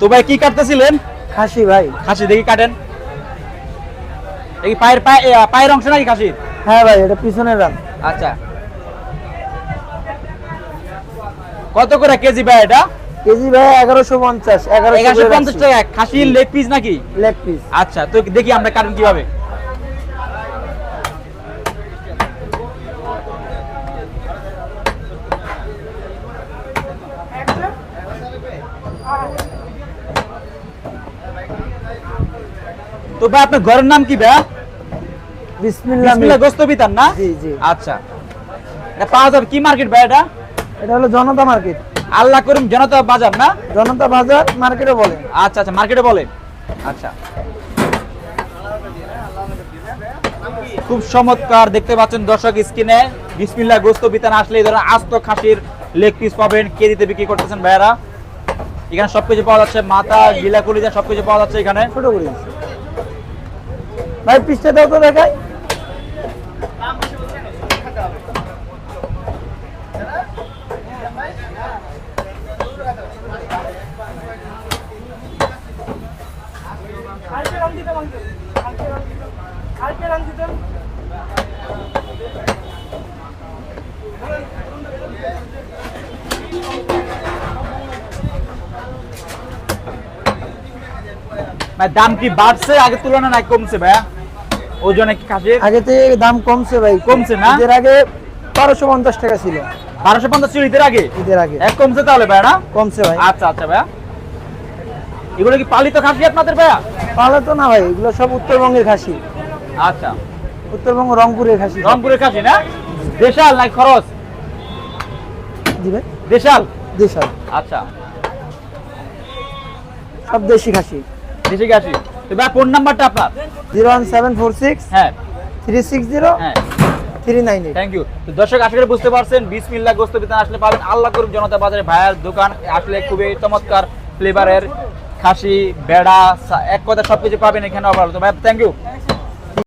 তো ভাই কি কাটতেছিলেন? খাসি ভাই। খাসি দেখি কাটেন। পায়ের পায়ে পায়ের অংশ নাকি খাসির? হ্যাঁ ভাই এটা পিছনের রান। আচ্ছা। কত করে কেজি ভাই এটা? কেজি ভাই এগারোশো পঞ্চাশ এগারোশো পঞ্চাশ টাকা। লেগ পিস নাকি? লেগ পিস আচ্ছা তো দেখি আমরা কাটেন কীভাবে। তো ভাই আপনার ঘরের নাম কি ভাই? বিসমিল্লাহ বিসমিল্লাহ গোস্ত বিতান না? জি জি। আচ্ছা। এটা পাওয়া যাবে কি মার্কেট ভাই এটা? এটা হলো জনতা মার্কেট। আল্লাহ করিম জনতা বাজার না? জনতা বাজার মার্কেটে বলে। আচ্ছা আচ্ছা মার্কেটে বলে। আচ্ছা। খুব চমৎকার দেখতে পাচ্ছেন দর্শক স্ক্রিনে। বিসমিল্লাহ গোস্ত বিতান আসলে এই ধরনের আস্ত খাসির লেগ পিস পাবেন। কেজিতে বিক্রি করতেছেন ভাইয়ারা? এখানে সবকিছু পাওয়া যাচ্ছে। মাথা গিলা কলিজা সবকিছু পাওয়া যাচ্ছে এখানে। ছোট করে দিচ্ছি। ভাই পিসটা দাও তো দেখাই। দাম কি বাড়ছে? আগের তুলনায় না কমছে ভাইয়া। ওজনে কি খাসির আগে থেকে দাম কমছে ভাই। কমছে না? ঈদের আগে বারোশো পঞ্চাশ টাকা ছিল। বারোশো পঞ্চাশ ছিল ঈদের আগে? ঈদের আগে। এক কমছে তাহলে ভাইয়া না? কমছে ভাই। আচ্ছা আচ্ছা ভাইয়া। এগুলো কি পালিত খাসি আপনাদের ভাইয়া? পালা তো না ভাই এগুলো সব উত্তরবঙ্গের খাসি। আচ্ছা। উত্তরবঙ্গ রংপুরের খাসি। রংপুরের খাসি না? দেশাল নাই খরচ? দিবে দেশাল? দেশাল। আচ্ছা। সব দেশি খাসি। দেশে খাসি। তো ভাই ফোন নাম্বারটা আপনার? Zero one seven four six হ্যাঁ। থ্রি সিক্স জিরো হ্যাঁ। থ্রি নাইন থ্যাংক ইউ তো দর্শক আশা করি বুঝতে পারছেন বিসমিল্লাহ গোস্ত বিতান আসলে পাবেন আল্লাহ জনতা বাজারে ভাইয়ার দোকান। আসলে খুবই চমৎকার ফ্লেভারের খাসি বেড়া এক কথা সবকিছু পাবেন এখানে অভাব তো ভাই থ্যাংক ইউ